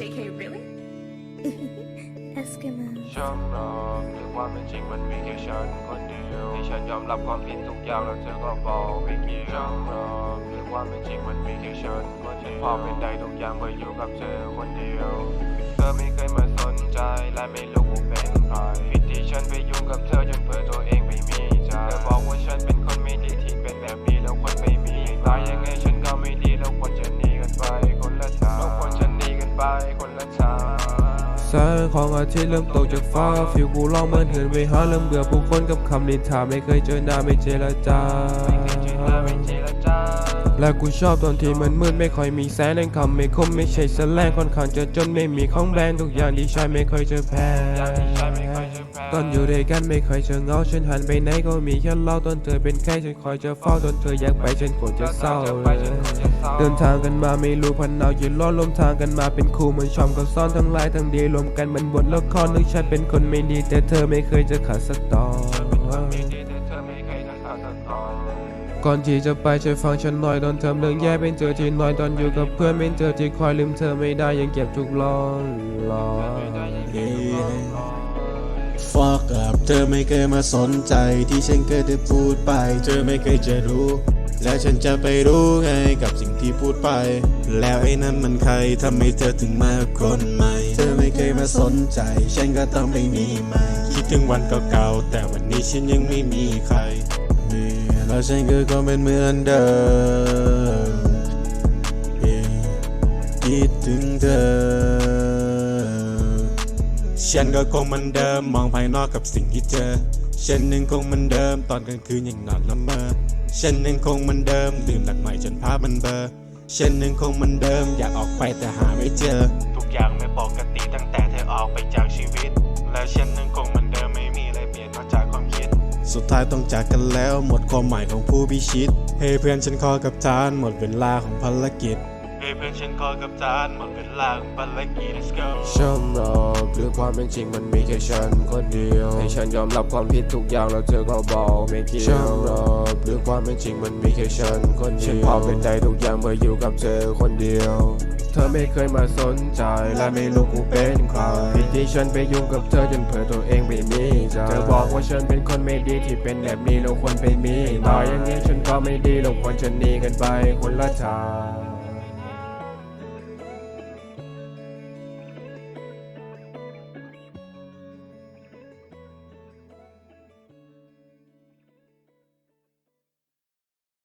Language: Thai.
JK, really? Eskimo ช่างรอกในความเป็นจริงมันมีแค่ฉันคนเดียวที่ฉันยอมรับความผิดทุกอย่างแล้วเธอก็บอกไม่เกี่ยวช่างรอกในความเป็นจริงมันมีแค่ฉันคนเดียวพอเป็นได้ทุกอย่างเพื่ออยู่กับเธอคนเดียว เธอไม่เคยมาสนใจและไม่รู้กูเป็นใครผิดที่ฉันไปยุ่งกับเธอจนเผลอตัวเองไม่มีใจเธอบอกว่าฉันเป็นคนไม่ดีที่เป็นแบบนี้แล้วควรไม่มีตายยัง แสงของอาทิตย์เริ่มตกจากฟ้าฟิวกูร้องเหมือนเหินไปหาเริ่มเบื่อผู้คนกับคำนินทาไม่เคยเจอหน้าไม่เจรจา และกูชอบตอนที่มันมืดไม่ค่อยมีแสงในคำไม่คมไม่ใช่แสลงค่อนข้างจะจนไม่มีของแบรนด์ทุกอย่างที่ใช้ไม่เคยจอแพ้ตอนอยู่ด้วยกันไม่เคยเจอเงาฉันหันไปไหนก็มีแค่เราตอนเธอเป็นใครฉันคอยจะเฝ้าตอนเธออยากไปฉันกดจะเศร้าเดินทางกันมาไม่รู้พันหนาวยืนรอลมทางกันมาเป็นคู่เหมือนชอมกับซ้อนทั้งหลายทั้งดีรวมกันมือนบทละครนึกฉันเป็นคนไม่ดีแต่เธอไม่เคยจะขาดสักตอน ก่อนที่จะไปช่วยฟังฉันหน่อยตอนเทอเรื่องแย่เป็นเจอที่น้อยตอนอยู่กับเพื่อนเป็นเจอที่คอยลืมเธอไม่ได้ยังเก็บทุกร้อนรอ Fuck up เธอไม่เคยมาสนใจที่ฉันเคยได้พูดไป เธอไม่เคยจะรู้ แล้วฉันจะไปรู้ไงกับสิ่งที่พูดไป แล้วไอ้นั้นมันใครทำให้เธอถึงมาคนใหม่ เธอไม่เคยมาสนใจ ฉันก็ต้องไม่มีใหม่คิดถึงวันเก่าๆแต่วันนี้ฉันยังไม่มีใคร แล้วฉันก็คงเป็นเหมือนเดิมคิดถึงเธอ ฉันก็คงเหมันเดิมมองภายนอกกับสิ่งที่เจอ ฉันยังคงเหมันเดิมตอนกลางคืนยังนอนละเมอ ฉันยังคงเหมันเดิมดื่มหนักใหม่จนภาพมันเบลอฉันยังคงเหมันเดิมอยากออกไปแต่หาไม่เจอ ทุกอย่างไม่ปกติตั้งแต่เธอออกไปจากชีวิต ท้ายต้องจากกันแล้ว หมดความหมายของผู้พิชิต เฮ้เพื่อนฉันขอกับจานหมดเวลาของภารกิจ เฮ้เพื่อนฉันขอกับจานหมดเวลาของภารกิจ let's go ช่างรอกหรือความเป็นจริงมันมีแค่ฉันคนเดียวให้ฉันยอมรับความผิดทุกอย่างแล้วเธอก็บอกไม่เกี่ยวช่างรอกหรือความเป็นจริงมันมีแค่ฉันคนเดียวฉันพร้อมเป็นได้ทุกอย่างเพื่ออยู่กับเธอคนเดียว เธอไม่เคยมาสนใจและไม่รู้กูเป็นใครผิดที่ฉันไปยุ่งกับเธอจนเผลอตัวเองไม่มีใจเธอบอกว่าฉันเป็นคนไม่ดีที่เป็นแบบนี้เราควรไปมีตายอย่างนี้ฉันก็ไม่ดีเราควรจะหนีกันไปคนละทาง